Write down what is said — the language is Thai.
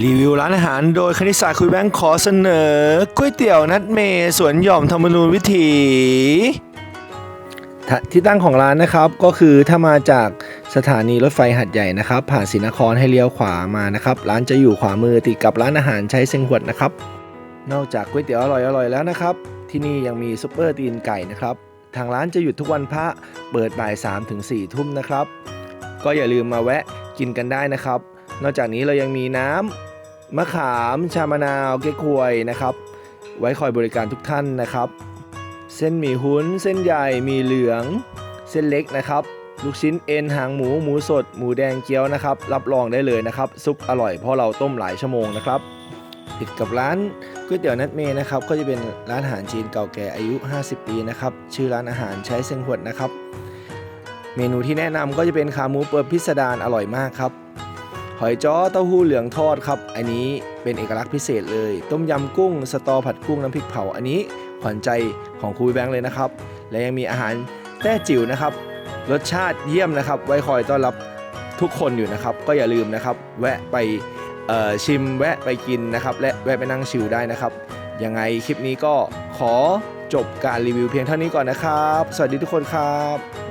รีวิวร้านอาหารโดยคณิตศาสตร์คุยแบงค์ขอเสนอก๋วยเตี๋ยวนัดเมสวนหย่อมธรรมนูญวิถีที่ตั้งของร้านนะครับก็คือถ้ามาจากสถานีรถไฟหัดใหญ่นะครับ ผ่านศรีนครให้เลี้ยวขวามานะครับ ร้านจะอยู่ขวามือติดกับร้านอาหารใช้เซงหวดนะครับ นอกจากก๋วยเตี๋ยวอร่อยๆแล้วนะครับ ที่นี่ยังมีซุปเปอร์ตีนไก่นะครับ ทางร้านจะหยุดทุกวันพระเปิดบ่าย3ถึง4ทุ่มนะครับ ก็อย่าลืมมาแวะกินกันได้นะครับ นอกจากนี้เรายังมีน้ำมะขามชามะนาวเก๊กฮวยนะครับ ไว้คอยบริการทุกท่านนะครับ เส้นหมี่หุ้น เส้นใหญ่มีเหลือง เส้นเล็กนะครับ ลูกชิ้นเอ็นหางหมูหมูสด หมูแดงเกี๊ยวนะครับ รับรองได้เลยนะครับ ซุปอร่อยเพราะเราต้มหลายชั่วโมงนะครับติดกับร้านก๋วยเตี๋ยวนัดเมย์นะครับ ก็จะเป็นร้านอาหารจีนเก่าแก่อายุ 50 ปีนะครับ ชื่อร้านอาหารใช้เซ็งหวดนะครับ เมนูที่แนะนำก็จะเป็นขาหมูเปิดพิสดารอร่อยมากครับ หอยจ้อเต้าหู้เหลืองทอดครับ อันนี้เป็นเอกลักษณ์พิเศษเลย ต้มยำกุ้ง สตอผัดกุ้งน้ำพริกเผา อันนี้ขวัญใจของครูแบงค์เลยนะครับ และยังมีอาหารแต้จิ๋วนะครับ รสชาติเยี่ยมนะครับ ไว้คอยต้อนรับทุกคนอยู่นะครับ ก็อย่าลืมนะครับ แวะไปชิมแวะไปกินนะครับ และแวะไปนั่งชิลได้นะครับ ยังไงคลิปนี้ก็ขอจบการรีวิวเพียงเท่านี้ก่อนนะครับ สวัสดีทุกคนครับ